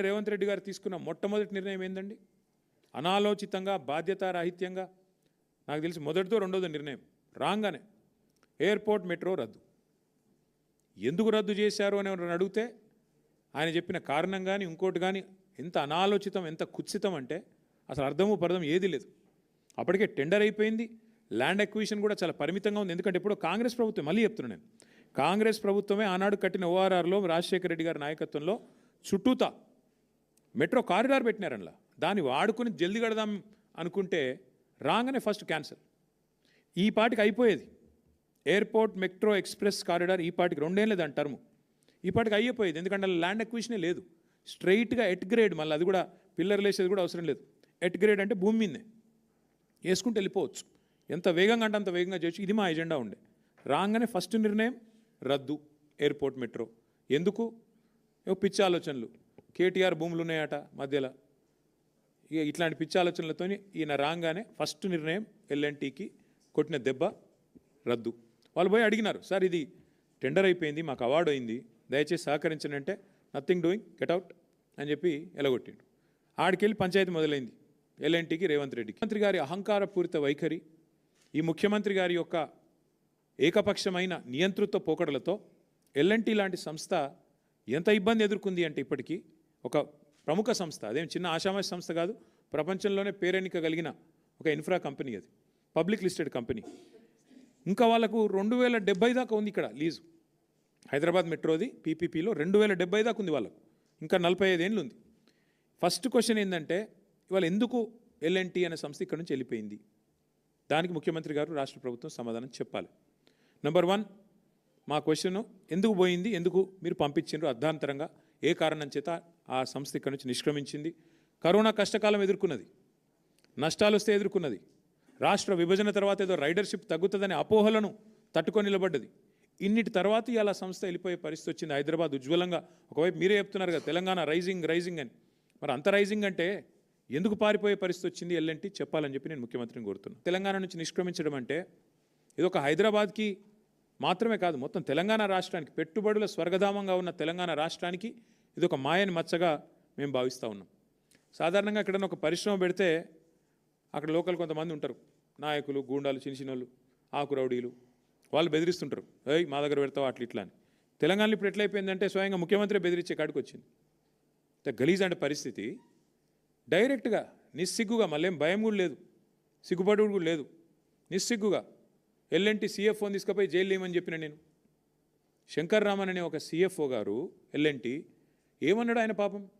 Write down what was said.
రేవంత్ రెడ్డి గారు తీసుకున్న మొట్టమొదటి నిర్ణయం ఏందండి? అనాలోచితంగా బాధ్యతారాహిత్యంగా నాకు తెలిసి మొదటితో రెండోది నిర్ణయం రాగానే ఎయిర్పోర్ట్ మెట్రో రద్దు. ఎందుకు రద్దు చేశారు అని ఎవరైనా అడిగితే ఆయన చెప్పిన కారణం కానీ ఇంకోటి కానీ ఎంత అనాలోచితం ఎంత కుత్సితం అంటే అసలు అర్థము పరదం ఏది లేదు. అప్పటికే టెండర్ అయిపోయింది. ల్యాండ్ ఎక్విజిషన్ కూడా చాలా పరిమితంగా ఉంది. ఎందుకంటే ఇప్పుడు కాంగ్రెస్ ప్రభుత్వం మళ్ళీ చెప్తున్నాను నేను కాంగ్రెస్ ప్రభుత్వమే ఆనాడు కట్టిన ఓఆర్ఆర్లో రాజశేఖర రెడ్డి గారి నాయకత్వంలో చుట్టూతా మెట్రో కారిడార్ పెట్టినారు అందులో దాన్ని వాడుకుని జల్ది కడదాం అనుకుంటే రాగానే ఫస్ట్ క్యాన్సల్. ఈ పాటికి అయిపోయేది. ఎయిర్పోర్ట్ మెట్రో ఎక్స్ప్రెస్ కారిడార్ ఈ పాటికి రెండేళ్ళది దాని టర్ము ఈ పాటికి అయిపోయేది. ఎందుకంటే అలా ల్యాండ్ ఎక్విషనే లేదు. స్ట్రైట్గా ఎట్ గ్రేడ్ మళ్ళీ అది కూడా పిల్లర్లు లేసేది కూడా అవసరం లేదు. ఎట్ గ్రేడ్ అంటే భూమి మీదే వేసుకుంటూ వెళ్ళిపోవచ్చు. ఎంత వేగంగా అంటే అంత వేగంగా చేయొచ్చు. ఇది మా ఎజెండా ఉండే. రాగానే ఫస్ట్ నిర్ణయం రద్దు ఎయిర్పోర్ట్ మెట్రో. ఎందుకు? పిచ్చి ఆలోచనలు. కేటీఆర్ భూములు ఉన్నాయట మధ్యలో. ఇక ఇట్లాంటి పిచ్చి ఆలోచనలతో ఈయన రాగానే ఫస్ట్ నిర్ణయం ఎల్ఎన్టీకి కొట్టిన దెబ్బ రద్దు. వాళ్ళు పోయి అడిగినారు సార్ ఇది టెండర్ అయిపోయింది మాకు అవార్డు అయింది దయచేసి సహకరించనంటే నథింగ్ డూయింగ్ గెట్అవుట్ అని చెప్పి ఎలగొట్టిండు. ఆడికెళ్ళి పంచాయతీ మొదలైంది ఎల్ఎన్టీకి రేవంత్ రెడ్డికి. మంత్రి గారి అహంకారపూరిత వైఖరి ఈ ముఖ్యమంత్రి గారి యొక్క ఏకపక్షమైన నియంతృత్వ పోకడలతో ఎల్ఎన్టీ లాంటి సంస్థ ఎంత ఇబ్బంది ఎదుర్కొంది అంటే ఇప్పటికీ ఒక ప్రముఖ సంస్థ అదేం చిన్న ఆషామాషి సంస్థ కాదు ప్రపంచంలోనే పేరెన్నిక కలిగిన ఒక ఇన్ఫ్రా కంపెనీ అది పబ్లిక్ లిస్టెడ్ కంపెనీ. ఇంకా వాళ్ళకు రెండు వేల డెబ్బై దాకా ఉంది ఇక్కడ లీజు. హైదరాబాద్ మెట్రోది పీపీపీలో రెండు వేల డెబ్బై దాకా ఉంది వాళ్ళకు. ఇంకా నలభై ఐదు ఏళ్ళు ఉంది. ఫస్ట్ క్వశ్చన్ ఏంటంటే ఇవాళ ఎందుకు ఎల్ఎన్టీ అనే సంస్థ ఇక్కడ నుంచి వెళ్ళిపోయింది? దానికి ముఖ్యమంత్రి గారు రాష్ట్ర ప్రభుత్వం సమాధానం చెప్పాలి. నెంబర్ వన్ మా క్వశ్చన్ ఎందుకు పోయింది ఎందుకు మీరు పంపించిండ్రు అర్ధాంతరంగా ఏ కారణం చేత ఆ సంస్థ ఇక్కడ నుంచి నిష్క్రమించింది. కరోనా కష్టకాలం ఎదుర్కొన్నది. నష్టాలు వస్తే ఎదుర్కొన్నది. రాష్ట్ర విభజన తర్వాత ఏదో రైడర్షిప్ తగ్గుతుందనే అపోహలను తట్టుకొని నిలబడ్డది. ఇన్నిటి తర్వాత ఇలా సంస్థ వెళ్ళిపోయే పరిస్థితి వచ్చింది హైదరాబాద్ ఉజ్వలంగా. ఒకవైపు మీరే చెప్తున్నారు కదా తెలంగాణ రైజింగ్ రైజింగ్ అని. మరి అంత రైజింగ్ అంటే ఎందుకు పారిపోయే పరిస్థితి వచ్చింది ఎల్లంటి చెప్పాలని చెప్పి నేను ముఖ్యమంత్రిని కోరుతున్నాను. తెలంగాణ నుంచి నిష్క్రమించడం అంటే ఇది ఒక హైదరాబాద్కి మాత్రమే కాదు మొత్తం తెలంగాణ రాష్ట్రానికి పెట్టుబడుల స్వర్గధామంగా ఉన్న తెలంగాణ రాష్ట్రానికి ఇది ఒక మాయని మచ్చగా మేము భావిస్తూ ఉన్నాం. సాధారణంగా ఎక్కడైనా ఒక పరిశ్రమ పెడితే అక్కడ లోకల్ కొంతమంది ఉంటారు. నాయకులు గూండాలు చిన్న చిన్నోళ్ళు ఆకు రౌడీలు వాళ్ళు బెదిరిస్తుంటారు. ఏయ్ మా దగ్గర పెడతావు అట్లా ఇట్లా అని. తెలంగాణలో ఇప్పుడు ఎట్లయిపోయిందంటే స్వయంగా ముఖ్యమంత్రి బెదిరించే కాడికి వచ్చింది. గలీజ్ అంటే పరిస్థితి. డైరెక్ట్గా నిస్సిగ్గుగా మళ్ళేం భయం కూడా లేదు. సిగ్గుపడు కూడా లేదు. నిస్సిగ్గుగా. ఎల్ఎన్టీ సీఎఫ్ఓని తీసుకుపోయి జైలు లేమని చెప్పిన నేను. శంకర్ రామన్ అనే ఒక సీఎఫ్ఓ గారు ఎల్ఎన్టీ ఏమన్నాడు ఆయన పాపం?